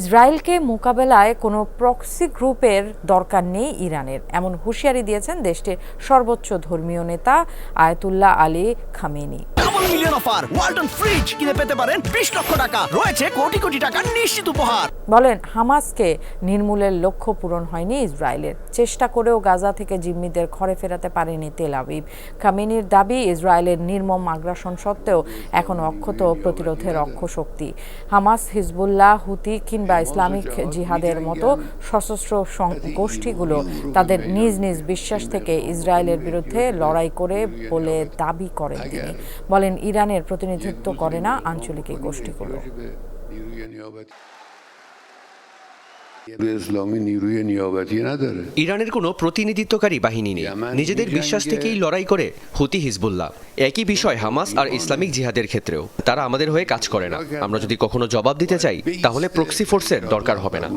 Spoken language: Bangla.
ইসরায়েলকে মোকাবেলায় কোনো প্রক্সি গ্রুপের দরকার নেই ইরানের। এমন হুঁশিয়ারি দিয়েছেন দেশটির সর্বোচ্চ ধর্মীয় নেতা Ayatollah Ali Khamenei. Double million offer Walton fridge কিনে পেতে পারেন বিশ লক্ষ টাকা। রয়েছে কোটি কোটি টাকার নিশ্চিত উপহার। বলেন, হামাসকে নির্মূলের লক্ষ্য পূরণ হয়নি ইসরায়েলের। চেষ্টা করেও গাজা থেকে জিম্মিদের ঘরে ফেরাতে পারেনি তেল আবিব। খামেনির দাবি, ইসরায়েলের নির্মম আগ্রাসন সত্ত্বেও এখন অক্ষত প্রতিরোধের অক্ষ শক্তি। হামাস, হিজবুল্লাহ, হুতি কিংবা ইসলামিক জিহাদের মতো সশস্ত্র গোষ্ঠীগুলো তাদের নিজ নিজ বিশ্বাস থেকে ইসরায়েলের বিরুদ্ধে লড়াই করে বলে দাবি করেন তিনি। বলেন বলেন ইরানের প্রতিনিধিত্ব করে না, আঞ্চলিক এই গোষ্ঠীগুলো। ইরানের কোনো প্রতিনিধিত্বকারী বাহিনী নেই। নিজেদের বিশ্বাস থেকেই লড়াই করে হুতি হিজবুল্লাহ। একই বিষয় হামাস আর ইসলামিক জিহাদের ক্ষেত্রেও। তারা আমাদের হয়ে কাজ করে না। আমরা যদি কখনো জবাব দিতে চাই, তাহলে প্রক্সি ফোর্সের দরকার হবে না।